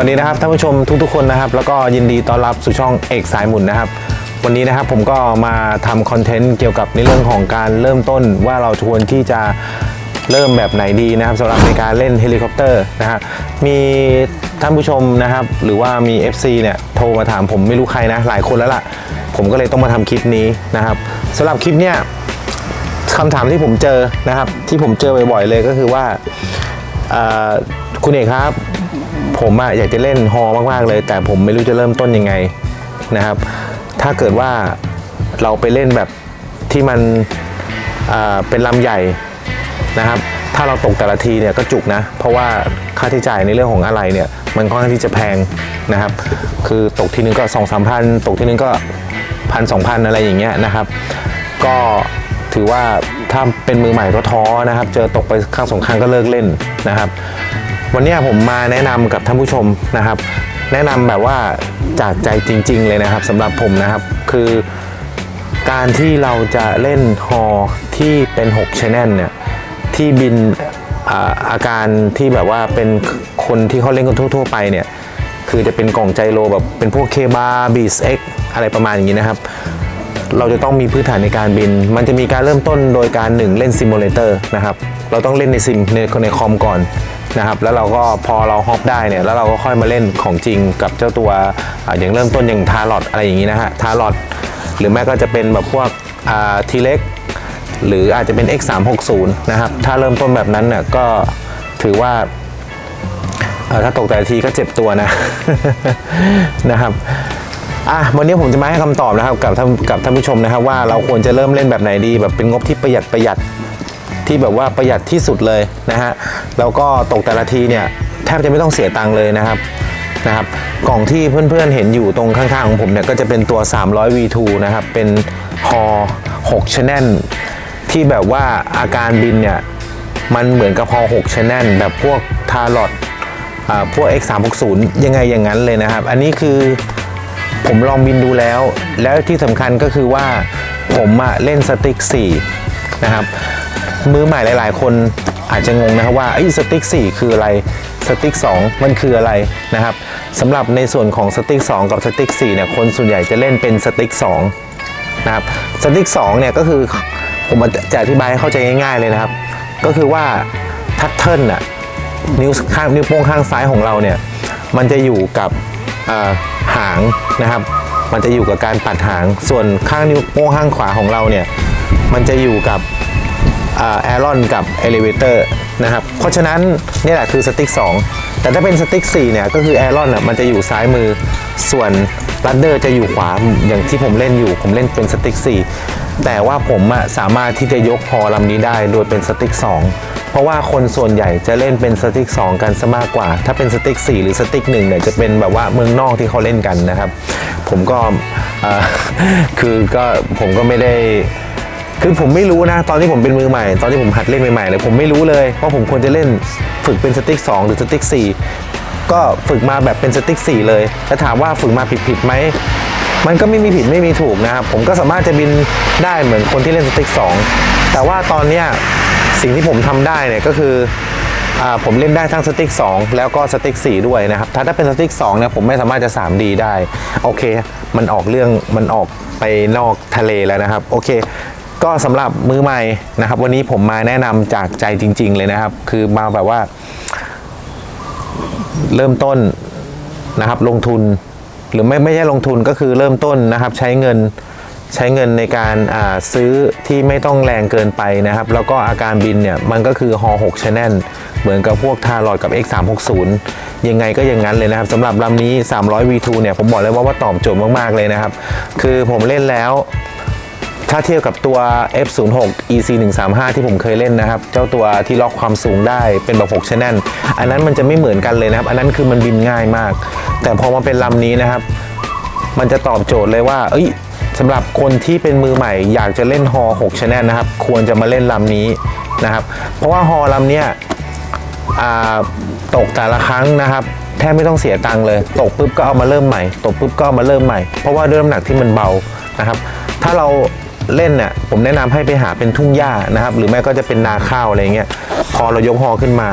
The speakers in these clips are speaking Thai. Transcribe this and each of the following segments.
วัสดีนะครับท่านผู้ชมทุกๆคนนะครับ แล้วก็ยินดีต้อนรับสู่ช่องเอกสายหมุนนะครับ วันนี้นะครับผมก็มาทำคอนเทนต์เกี่ยวกับในเรื่องของการเริ่มต้นว่าเราควรที่จะเริ่มแบบไหนดีนะครับสำหรับในการเล่นเฮลิคอปเตอร์นะฮะมีท่านผู้ชมนะครับ หรือว่ามี FC เนี่ยโทรมาถามผมไม่รู้ใครนะหลายคนแล้วล่ะ ผมก็เลยต้องมาทำคลิปนี้นะครับสำหรับคลิปเนี่ยคำถามที่ผมเจอนะครับ ที่ผมเจอบ่อยๆเลยก็คือว่าคุณเอกครับ ผมอะอยากจะเล่นฮอมากๆเลย แต่ผมไม่รู้จะเริ่มต้นยังไงนะครับ ถ้าเกิดว่าเราไปเล่นแบบที่มันเป็นลำใหญ่นะครับ ถ้าเราตกแต่ละทีเนี่ยก็จุกนะ เพราะว่าค่าใช้จ่ายในเรื่องของอะไรเนี่ยมันค่อนข้างที่จะแพงนะครับ คือตกทีนึงก็สองสามพันตกทีนึงก็พันสองพันอะไรอย่างเงี้ยนะครับ ก็ถือว่าถ้าเป็นมือใหม่ก็ท้อนะครับ เจอตกไปครั้งสองครั้งก็เลิกเล่นนะครับ วันนี้ผมมาแนะนำกับท่านผู้ชมนะครับ แนะนำแบบว่าจากใจจริง ๆ เลยนะครับสำหรับผมนะครับคือการที่เราจะเล่นฮอที่เป็น6 Channel เนี่ยที่บินอาการที่แบบว่าเป็นคนที่เขาเล่นกันทั่ว ๆ ไปเนี่ยคือจะเป็นกล่องใจโลแบบเป็นพวกเคบาบีสเอ็กอะไรประมาณอย่างนี้นะครับ เราจะต้องมีพื้นฐานในการบิน มันจะมีการเริ่มต้นโดยการหนึ่งเล่นซิมูเลเตอร์นะครับ เราต้องเล่นในซิมในในคอมก่อน นะครับ แล้วเราก็พอเราฮอปได้เนี่ย แล้วเราก็ค่อยมาเล่นของจริงกับเจ้าตัวออย่างเริ่มต้นอย่างทารอดอะไรอย่างนี้นะฮะทารอดหรือแม้ก็จะเป็นแบบพวกทีเล็กหรืออาจจะเป็น X360 นะครับ ถ้าเริ่มต้นแบบนั้นเนี่ยก็ถือว่าถ้าตกแต่ทีก็เจ็บตัวนะนะครับอะวันนี้ผมจะมาให้คำตอบนะครับกับท่านกับท่านผู้ชมนะครับว่าเราควรจะเริ่มเล่นแบบไหนดีแบบเป็นงบที่ประหยัดประหยัด ที่แบบว่าประหยัดที่สุดเลยนะฮะแล้วก็ตกแต่ละทีเนี่ยแทบจะไม่ต้องเสียตังค์เลยนะครับนะครับกล่องที่เพื่อนๆเห็นอยู่ตรงข้างๆของผมเนี่ยก็จะเป็นตัว 300 V2 นะครับ เป็นฮอ6 Channel ที่แบบว่าอาการบินเนี่ยมันเหมือนกับฮอ6 Channel แบบพวกทารอดอ่าพวก X360 ยังไงอย่างนั้นเลยนะครับ อันนี้คือผมลองบินดูแล้ว แล้วที่สำคัญก็คือว่าผมเล่นสติ๊ก4นะครับ มือใหม่หลาย ๆ คนอาจจะงงนะครับว่าไอ้สติ๊ก4 คืออะไรสติ๊ก2มันคืออะไรนะครับสำหรับในส่วนของสติ๊ก2กับสติ๊ก4เนี่ยคนส่วนใหญ่จะเล่นเป็นสติ๊ก2นะครับสติ๊ก2เนี่ยก็คือผมจะอธิบายให้เข้าใจง่าย ๆ เลยนะครับ ก็คือว่าทัตเทิลน่ะนิ้วข้างนิ้วโป้งข้างซ้ายของเราเนี่ยมันจะอยู่กับหางนะครับ มันจะอยู่กับการปัดหางส่วนข้างนิ้วโป้งข้างขวาของเราเนี่ยมันจะอยู่กับ แอรอนกับเอลิเวเตอร์นะครับ เพราะฉะนั้นนี่แหละคือสติ๊ก2 แต่ถ้าเป็นสติ๊ก4เนี่ยก็คือแอรอนอะมันจะอยู่ซ้ายมือส่วนรัดเดอร์จะอยู่ขวาอย่างที่ผมเล่นอยู่ ผมเล่นเป็นสติ๊ก4แต่ว่าผมอะสามารถที่จะยกพอลำนี้ได้โดยเป็นสติ๊ก2เพราะว่าคนส่วนใหญ่จะเล่นเป็นสติ๊ก2กันซะมากกว่า ถ้าเป็นสติ๊ก4หรือสติ๊ก1เนี่ยจะเป็นแบบว่าเมืองนอกที่เขาเล่นกันนะครับ ผมก็คือก็ผมก็ไม่ได้ คือผมไม่รู้นะ ตอนที่ผมเป็นมือใหม่ ตอนที่ผมหัดเล่นใหม่ๆเลยผมไม่รู้เลยว่าผมควรจะเล่นฝึกเป็นสติ๊ก2หรือสติ๊ก4ก็ฝึกมาแบบเป็นสติ๊ก4เลยแล้วถามว่าฝึกมาผิดๆไหมมันก็ไม่มีผิดไม่มีถูกนะครับผมก็สามารถจะบินได้เหมือนคนที่เล่นสติ๊ก2แต่ว่าตอนเนี้ยสิ่งที่ผมทำได้เนี่ยก็คือผมเล่นได้ทั้งสติ๊ก2 แล้วก็สติ๊ก4ด้วยนะครับ ถ้าถ้าเป็นสติ๊ก2เนี่ยผมไม่สามารถจะ 3D ได้ โอเค มันออกเรื่องมันออกไปนอกทะเลแล้วนะครับ โอเค ก็สำหรับมือใหม่นะครับ วันนี้ผมมาแนะนำจากใจจริง ๆ เลยนะครับ คือมาแบบว่า เริ่มต้นนะครับ ลงทุน หรือไม่ไม่ใช่ลงทุนก็คือเริ่มต้นนะครับ ใช้เงินใช้เงินในการอ่าซื้อที่ไม่ต้องแรงเกินไปนะครับ แล้วก็อาการบินเนี่ย มันก็คือฮอ6 Channel เหมือนกับพวกทารอดกับ X360 ยังไงก็อย่างนั้นเลยนะครับสำหรับลำนี้ 300 V2 เนี่ย ผมบอกเลยว่าว่าตอบโจทย์มาก ๆ เลยนะครับ คือผมเล่นแล้ว ถ้าเทียบกับตัว F06 EC 135 ที่ผมเคยเล่นนะครับ เจ้าตัวที่ล็อกความสูงได้เป็นแบบ6 channel อันนั้นมันจะไม่เหมือนกันเลยนะครับ อันนั้นคือมันบินง่ายมาก แต่พอมาเป็นลำนี้นะครับ มันจะตอบโจทย์เลยว่า เอ้ยสำหรับคนที่เป็นมือใหม่ อยากจะเล่นฮอ6 channel นะครับ ควรจะมาเล่นลำนี้นะครับ เพราะว่าฮอลำเนี้ยตกแต่ละครั้งนะครับแทบไม่ต้องเสียตังค์เลย ตกปุ๊บก็เอามาเริ่มใหม่ ตกปุ๊บก็เอามาเริ่มใหม่ เพราะว่าด้วยน้ำหนักที่มันเบานะครับ ถ้าเรา เล่นเนี่ยผมแนะนำให้ไปหาเป็นทุ่งหญ้านะครับ หรือไม่ก็จะเป็นนาข้าวอะไรเงี้ยพอเรายกฮอขึ้นมา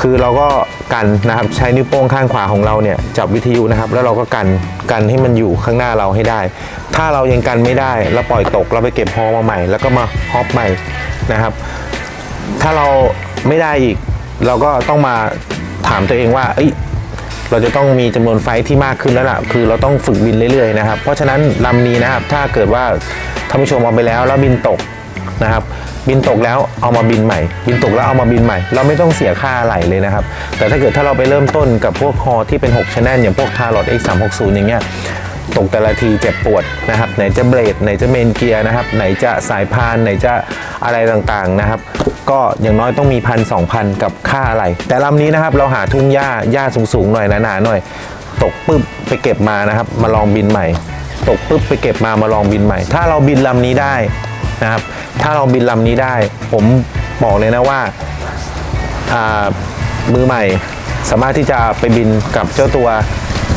คือเราก็กันนะครับใช้นิ้วโป้งข้างขวาของเราเนี่ยจับวิทยุนะครับ แล้วเราก็กันกันให้มันอยู่ข้างหน้าเราให้ได้ ถ้าเรายังกันไม่ได้เราปล่อยตกเราไปเก็บฮอมาใหม่ แล้วก็มาฮอปใหม่นะครับ ถ้าเราไม่ได้อีก เราก็ต้องมาถามตัวเองว่าเอ้ย เราจะต้องมีจำนวนไฟที่มากขึ้นแล้วล่ะคือเราต้องฝึกบินเรื่อยๆนะครับเพราะฉะนั้นลำนี้นะครับถ้าเกิดว่าท่านผู้ชมเอาไปแล้วแล้วบินตกนะครับบินตกแล้วเอามาบินใหม่ บินตกแล้วเอามาบินใหม่ เราไม่ต้องเสียค่าอะไรเลยนะครับ แต่ถ้าเกิดถ้าเราไปเริ่มต้นกับพวกคอที่เป็น6ชแนลอย่างพวก t a r o t X360 อย่างเงี้ย ตกแต่ละทีเจ็บปวดนะครับ ไหนจะเบรดไหนจะเมนเกียร์นะครับ ไหนจะสายพานไหนจะอะไรต่างๆนะครับ ก็อย่างน้อยต้องมีพันสองพันกับค่าอะไร แต่ลำนี้นะครับเราหาทุ่งหญ้าหญ้าสูงๆหน่อยหนาๆหน่อย ตกปุ๊บไปเก็บมานะครับ มาลองบินใหม่ ตกปุ๊บไปเก็บมามาลองบินใหม่ ถ้าเราบินลำนี้ได้นะครับ ถ้าเราบินลำนี้ได้ ผมบอกเลยนะว่ามือใหม่สามารถที่จะไปบินกับเจ้าตัว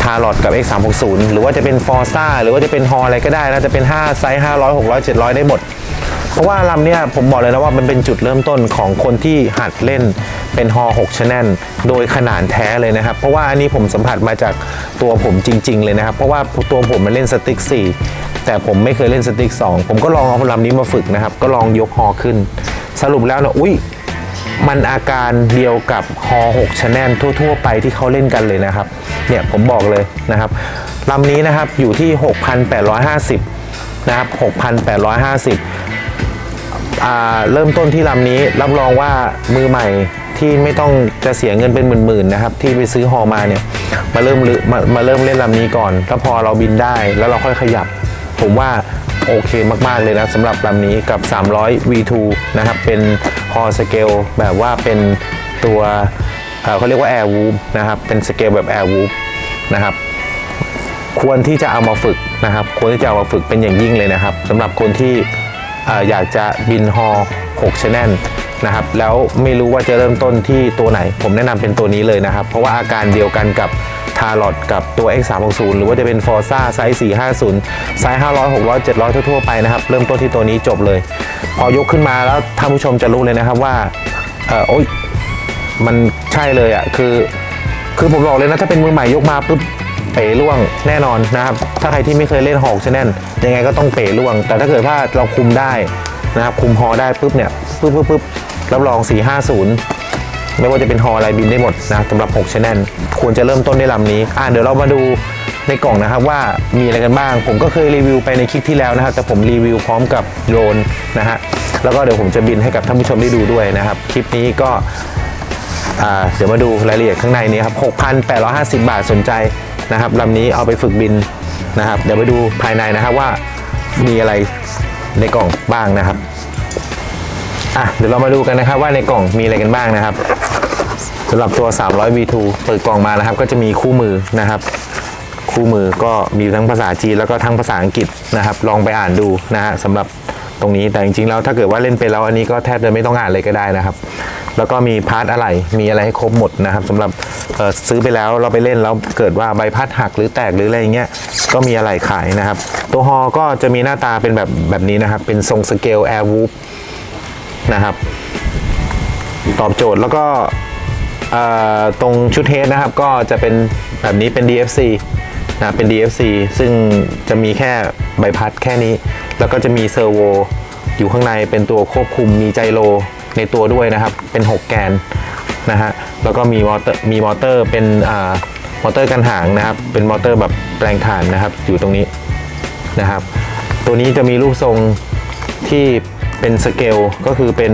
ทารอดกับ X360 หรือว่าจะเป็น Forza หรือว่าจะเป็นฮออะไรก็ได้นะจะเป็น5ไซส์500 600 700 ได้หมด เพราะว่าลำเนี้ยผมบอกเลยนะว่ามันเป็นจุดเริ่มต้นของคนที่หัดเล่นเป็นฮอ6 Channel โดยขนานแท้เลยนะครับ เพราะว่าอันนี้ผมสัมผัสมาจากตัวผมจริง ๆ เลยนะครับ เพราะว่าตัวผมมันเล่นสติ๊ก4แต่ผมไม่เคยเล่นสติ๊ก2ผมก็ลองเอาลำนี้มาฝึกนะครับ ก็ลองยกฮอขึ้น สรุปแล้วนะอุ้ย มันอาการเดียวกับฮอ6 Channel ทั่ว ๆ ไปที่เขาเล่นกันเลยนะครับ เนี่ยผมบอกเลยนะครับลำนี้นะครับอยู่ที่ 6,850 นะครับ 6,850อ่าเริ่มต้นที่ลำนี้รับรองว่ามือใหม่ที่ไม่ต้องจะเสียเงินเป็นหมื่นๆนะครับ ที่ไปซื้อฮอมาเนี่ยมาเริ่มลืมามาเริ่มเล่นลำนี้ก่อน แล้วพอเราบินได้แล้วเราค่อยขยับ ผมว่า โอเคมาก ๆ เลยนะสำหรับลำนี้กับ 300 V2 นะครับ เป็นฮอสเกลแบบว่าเป็นตัวเเขาเรียกว่า Air w o o p นะครับ เป็นสเกลแบบ Air w o o p นะครับ ควรที่จะเอามาฝึกนะครับ ควรที่จะเอามาฝึกเป็นอย่างยิ่งเลยนะครับสำหรับคนที่ออยากจะบินฮอ6 Channel นะครับแล้วไม่รู้ว่าจะเริ่มต้นที่ตัวไหน ผมแนะนำเป็นตัวนี้เลยนะครับ เพราะว่าอาการเดียวกันกับ ทารอดกับตัว X360 หรือว่าจะเป็น Forza ไซส์ 450 ไซส์ 500 600 700 ทั่วๆไปนะครับ เริ่มต้นที่ตัวนี้จบเลย พอยกขึ้นมาแล้วท่านผู้ชมจะรู้เลยนะครับว่าเออโอ๊ยมันใช่เลยอะคือ คือผมบอกเลยนะถ้าเป็นมือใหม่ยกมาปุ๊บเป๋ล่วงแน่นอนนะครับ ถ้าใครที่ไม่เคยเล่นหอกชแนลยังไงก็ต้องเป๋ล่วง แต่ถ้าเกิดว่าเราคุมได้นะครับคุมฮอได้ปุ๊บเนี่ยปุ๊บปุ๊บปุ๊บรับรอง 450 ไม่ว่าจะเป็นฮออะไรบินได้หมดนะสำหรับ6 channel ควรจะเริ่มต้นด้วยลำนี้อ่าเดี๋ยวเรามาดูในกล่องนะครับว่ามีอะไรกันบ้าง ผมก็เคยรีวิวไปในคลิปที่แล้วนะครับแต่ผมรีวิวพร้อมกับโดรนนะฮะแล้วก็เดี๋ยวผมจะบินให้กับท่านผู้ชมได้ดูด้วยนะครับ คลิปนี้ก็อ่าเดี๋ยวมาดูรายละเอียดข้างในนี้ครับ 6,850 บาทสนใจนะครับลำนี้เอาไปฝึกบินนะครับ เดี๋ยวไปดูภายในนะครับว่ามีอะไรในกล่องบ้างนะครับ อะเดี๋ยวเรามาดูกันนะครับว่าในกล่องมีอะไรกันบ้างนะครับสำหรับตัว 300 V2 เปิดกล่องมานะครับ ก็จะมีคู่มือนะครับ คู่มือก็มีทั้งภาษาจีนแล้วก็ทั้งภาษาอังกฤษนะครับ ลองไปอ่านดูนะฮะสำหรับตรงนี้แต่จริงๆแล้วถ้าเกิดว่าเล่นไปแล้วอันนี้ก็แทบจะไม่ต้องอ่านเลยก็ได้นะครับ แล้วก็มีพาร์ทอะไรมีอะไรให้ครบหมดนะครับสำหรับซื้อไปแล้วเราไปเล่นแล้วเกิดว่าใบพัดหักหรือแตกหรืออะไรอย่างเงี้ยก็มีอะไรขายนะครับ ตัวฮอก็จะมีหน้าตาเป็นแบบแบบนี้นะครับ เป็นทรงสเกลแอร์วูฟ นะครับ ตอบโจทย์แล้วก็ตรงชุดเฮดนะครับก็จะเป็นแบบนี้เป็น DFC นะเป็น DFC ซึ่งจะมีแค่ใบพัดแค่นี้ แล้วก็จะมีเซอร์โวอยู่ข้างในเป็นตัวควบคุมมีไจโรในตัวด้วยนะครับ เป็น 6 แกนนะฮะแล้วก็มีมอเตอร์มีมอเตอร์เป็นมอเตอร์กันหางนะครับ เป็นมอเตอร์แบบแปลงถ่านนะครับ อยู่ตรงนี้นะครับ ตัวนี้จะมีรูปทรงที่ เป็นสเกลก็คือเป็น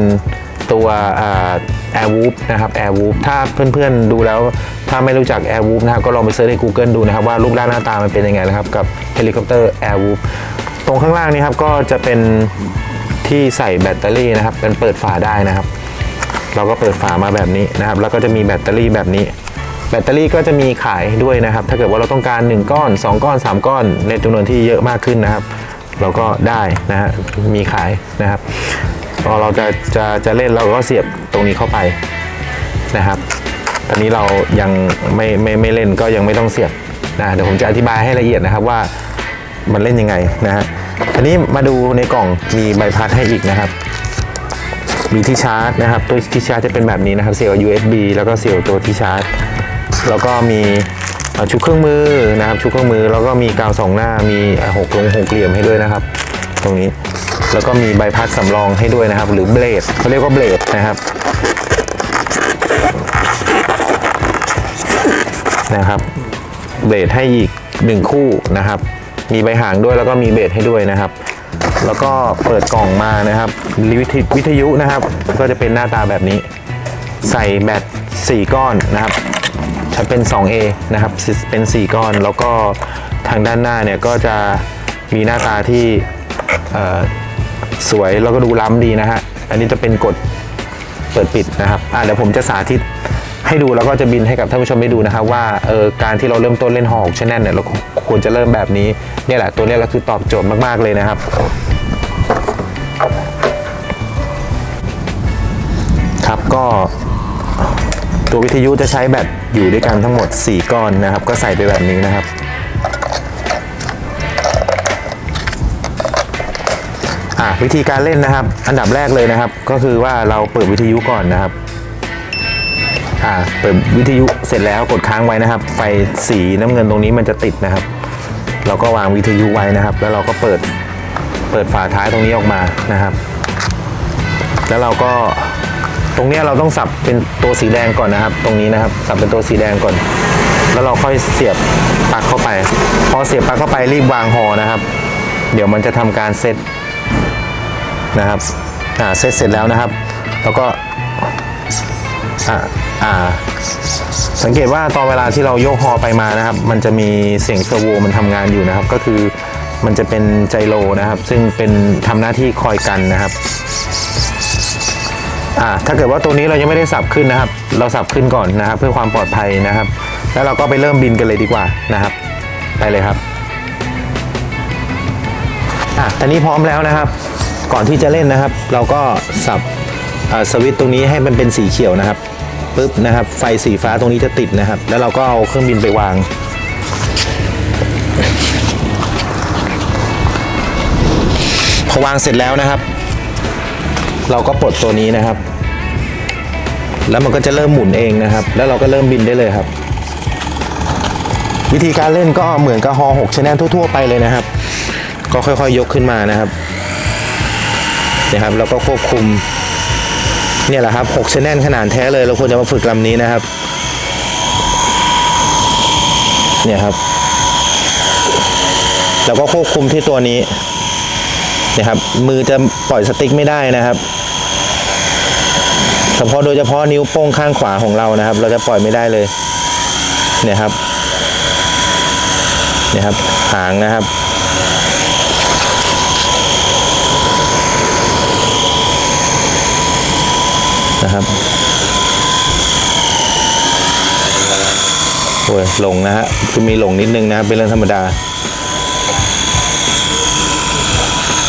ตัวแอร์วูฟนะครับแอร์วูฟถ้าเพื่อนๆดูแล้ว ถ้าไม่รู้จักแอร์วูฟนะครับก็ลองไปเซิร์ชใน Google ดูนะครับว่ารูปร่างหน้าตามันเป็นยังไงนะครับ กับเฮลิคอปเตอร์แอร์วูฟตรงข้างล่างนี้ครับก็จะเป็นที่ใส่แบตเตอรี่นะครับเป็นเปิดฝาได้นะครับ เราก็เปิดฝามาแบบนี้นะครับ แล้วก็จะมีแบตเตอรี่แบบนี้ แบตเตอรี่ก็จะมีขายด้วยนะครับ ถ้าเกิดว่าเราต้องการ 1 ก้อน 2 ก้อน 3 ก้อน ในจำนวนที่เยอะมากขึ้นนะครับ เราก็ได้นะฮะมีขายนะครับพอเราจะจะจะเล่นเราก็เสียบตรงนี้เข้าไปนะครับ ตอนนี้เรายังไม่ไม่ไม่เล่นก็ยังไม่ต้องเสียบนะเดี๋ยวผมจะอธิบายให้ละเอียดนะครับว่ามันเล่นยังไงนะฮะทีนี้มาดูในกล่องมีใบพัดให้อีกนะครับ มีที่ชาร์จนะครับตัวที่ชาร์จจะเป็นแบบนี้นะครับเสียบ USB แล้วก็เสียบตัวที่ชาร์จ แล้วก็มี ชุดเครื่องมือนะครับ ชุดเครื่องมือแล้วก็มีกาวสองหน้ามีหกลงหกเหลี่ยมให้ด้วยนะครับ ตรงนี้แล้วก็มีใบพัดสำรองให้ด้วยนะครับ หรือเบลดเขาเรียกว่าเบลดนะครับนะครับเบลดให้อีกหนึ่งคู่นะครับ มีใบหางด้วยแล้วก็มีเบลดให้ด้วยนะครับ แล้วก็เปิดกล่องมานะครับวิทวิทยุนะครับ ก็จะเป็นหน้าตาแบบนี้ ใส่แบต4ก้อนนะครับ เป็น 2A นะครับเป็น 4 ก้อน แล้วก็ทางด้านหน้าเนี่ยก็จะมีหน้าตาที่สวยแล้วก็ดูล้ำดีนะฮะ อันนี้จะเป็นกดเปิดปิดนะครับอะเดี๋ยวผมจะสาธิตให้ดูแล้วก็จะบินให้กับท่านผู้ชมได้ดูนะครับว่าเออการที่เราเริ่มต้นเล่นฮอกชแนลเนี่ยเราควรจะเริ่มแบบนี้เนี่ยแหละตัวเนี้ยแหละคือตอบโจทย์มากๆเลยนะครับครับก็ ตัววิทยุจะใช้แบตอยู่ด้วยกันทั้งหมด 4 ก้อนนะครับ ก็ใส่ไปแบบนี้นะครับอะวิธีการเล่นนะครับ อันดับแรกเลยนะครับ ก็คือว่าเราเปิดวิทยุก่อนนะครับอ่าเปิดวิทยุเสร็จแล้วกดค้างไว้นะครับ ไฟสีน้ำเงินตรงนี้มันจะติดนะครับ เราก็วางวิทยุไว้นะครับ แล้วเราก็เปิดเปิดฝาท้ายตรงนี้ออกมานะครับ แล้วเราก็ รงนี้เราต้องสับเป็นตัวสีแดงก่อนนะครับ ตรงนี้นะครับ สับเป็นตัวสีแดงก่อน แล้วเราค่อยเสียบปลั๊กเข้าไป พอเสียบปลั๊กเข้าไปรีบวางหอนะครับ เดี๋ยวมันจะทำการเซตนะครับอ่าเซตเสร็จแล้วนะครับ แล้วก็อ่าอ่าสังเกตว่าตอนเวลาที่เราโยกฮอไปมานะครับ มันจะมีเสียงเซอร์โวมันทำงานอยู่นะครับ ก็คือมันจะเป็นไจโรนะครับ ซึ่งเป็นทำหน้าที่คอยกันนะครับ อ่าถ้าเกิดว่าตัวนี้เรายังไม่ได้สับขึ้นนะครับ เราสับขึ้นก่อนนะครับ เพื่อความปลอดภัยนะครับ แล้วเราก็ไปเริ่มบินกันเลยดีกว่านะครับ ไปเลยครับอะตอนนี้พร้อมแล้วนะครับ ก่อนที่จะเล่นนะครับ เราก็สับอ่อสวิตช์ตรงนี้ให้มันเป็นสีเขียวนะครับปุ๊บนะครับ ไฟสีฟ้าตรงนี้จะติดนะครับ แล้วเราก็เอาเครื่องบินไปวางพอวางเสร็จแล้วนะครับ เราก็ปลดตัวนี้นะครับ แล้วมันก็จะเริ่มหมุนเองนะครับ แล้วเราก็เริ่มบินได้เลยครับ วิธีการเล่นก็เหมือนกับฮอ6ชแนลทั่ว ๆ ไปเลยนะครับ ก็ค่อยๆยกขึ้นมานะครับนะครับแล้วก็ควบคุมเนี่ยแหละครับ6ชแนลขนาดแท้เลย เราควรจะมาฝึกลำนี้นะครับ เนี่ยครับ แล้วก็ควบคุมที่ตัวนี้นี่ยครับ มือจะปล่อยสติ๊กไม่ได้นะครับ เฉพาะโดยเฉพาะนิ้วโป้งข้างขวาของเรานะครับ เราจะปล่อยไม่ได้เลยเนี่ยครับเนี่ยครับหางนะครับนะครับโอ้ยหลงนะฮะคือมีหลงนิดนึงนะครับเป็นเรื่องธรรมดา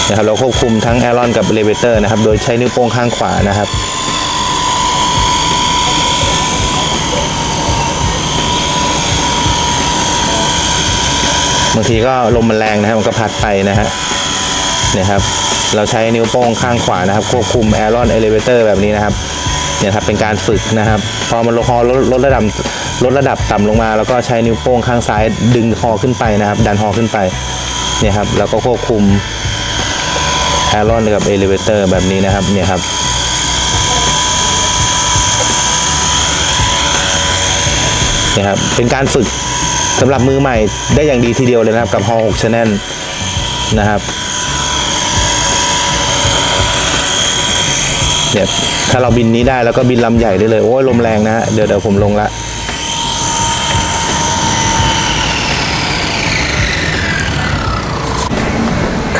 นะครับเราควบคุมทั้งแอรอนกับเลเวเตอร์นะครับ โดยใช้นิ้วโป้งข้างขวานะครับ บางทีก็ลมมันแรงนะครับมันก็พัดไปนะฮะเนี่ยครับเราใช้นิ้วโป้งข้างขวานะครับควบคุมแอรอนเอลิเวเตอร์แบบนี้นะครับเนี่ยครับเป็นการฝึกนะครับ พอมันลดคอลดลดระดับลดระดับต่ำลงมา แล้วก็ใช้นิ้วโป้งข้างซ้ายดึงคอขึ้นไปนะครับ ดันคอขึ้นไปเนี่ยครับแล้วก็ควบคุมแอรอนกับเอลิเวเตอร์แบบนี้นะครับเนี่ยครับเนี่ยครับเป็นการฝึก สำหรับมือใหม่ได้อย่างดีทีเดียวเลยนะครับ กับฮอ6 Channel นะครับเนี่ยถ้าเราบินนี้ได้แล้วก็บินลำใหญ่ได้เลย โอ้ยลมแรงนะฮะเดี๋ยวเดี๋ยวผมลงละ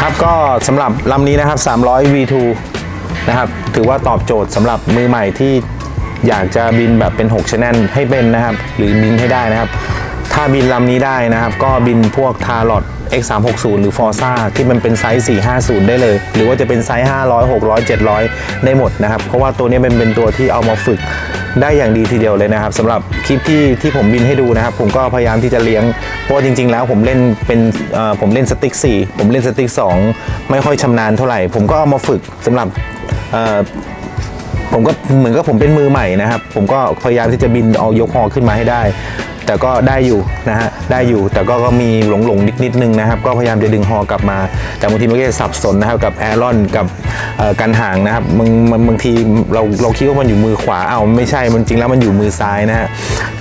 ครับก็สำหรับลำนี้นะครับ 300 V2 นะครับ ถือว่าตอบโจทย์สำหรับมือใหม่ที่อยากจะบินแบบเป็น6 Channel ให้เป็นนะครับ หรือบินให้ได้นะครับ ถ้าบินลำนี้ได้นะครับ ก็บินพวกทารอด X360 หรือ Forza ที่มันเป็นไซส์ 450 ได้เลย หรือว่าจะเป็นไซส์ 500 600 700 ได้หมดนะครับ เพราะว่าตัวนี้มันเป็นตัวที่เอามาฝึกได้อย่างดีทีเดียวเลยนะครับสำหรับคลิปที่ที่ผมบินให้ดูนะครับ ผมก็พยายามที่จะเลี้ยง เพราะจริง ๆ แล้วผมเล่นเป็นผมเล่นสติ๊ก4 ผมเล่นสติ๊ก2 ไม่ค่อยชำนาญเท่าไหร่ ผมก็เอามาฝึกสำหรับผมก็เหมือนกับผมเป็นมือใหม่นะครับ ผมก็พยายามที่จะบินเอายกฮอขึ้นมาให้ได้ แต่ก็ได้อยู่นะฮะได้อยู่แต่ก็ก็มีหลงหลงนิดนิดนึงนะครับ ก็พยายามจะดึงฮอกลับมา แต่บางทีมันก็จะสับสนนะครับกับแอรอนกับกันห่างนะครับบางบางทีเราเราคิดว่ามันอยู่มือขวาเอาไม่ใช่มันจริงแล้วมันอยู่มือซ้ายนะฮะ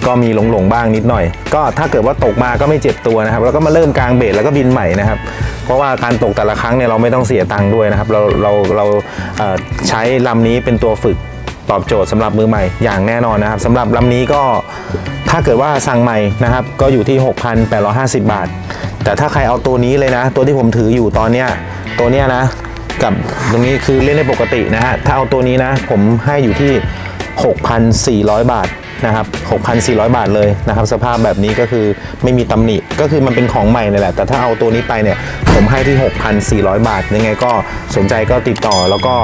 ก็มีหลงหลงบ้างนิดหน่อย ก็ถ้าเกิดว่าตกมาก็ไม่เจ็บตัวนะครับ แล้วก็มาเริ่มกลางเบสแล้วก็บินใหม่นะครับ เพราะว่าการตกแต่ละครั้งเนี่ยเราไม่ต้องเสียตังค์ด้วยนะครับ เราเราเราใช้ลำนี้เป็นตัวฝึก ตอบโจทย์สำหรับมือใหม่อย่างแน่นอนนะครับสำหรับลำนี้ก็ถ้าเกิดว่าสั่งใหม่นะครับ ก็อยู่ที่ 6,850 บาท แต่ถ้าใครเอาตัวนี้เลยนะ ตัวที่ผมถืออยู่ตอนเนี้ยตัวเนี้ยนะ กับตรงนี้คือเล่นได้ปกตินะฮะถ้าเอาตัวนี้นะ ผมให้อยู่ที่ 6,400 บาทนะครับ 6,400 บาทเลยนะครับ สภาพแบบนี้ก็คือไม่มีตำหนิ ก็คือมันเป็นของใหม่นี่แหละ แต่ถ้าเอาตัวนี้ไปเนี่ย ผมให้ที่ 6,400 บาท ยังไงก็สนใจก็ติดต่อแล้วก็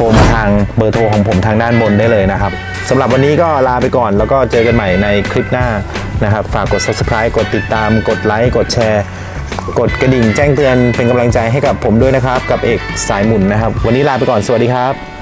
โทรมาทางเบอร์โทรของผมทางด้านบนได้เลยนะครับสำหรับวันนี้ก็ลาไปก่อน แล้วก็เจอกันใหม่ในคลิปหน้านะครับ ฝากกด subscribe กดติดตาม กดไลค์ กดแชร์ กดกระดิ่งแจ้งเตือนเป็นกำลังใจให้กับผมด้วยนะครับ กับเอกสายหมุนนะครับ วันนี้ลาไปก่อน สวัสดีครับ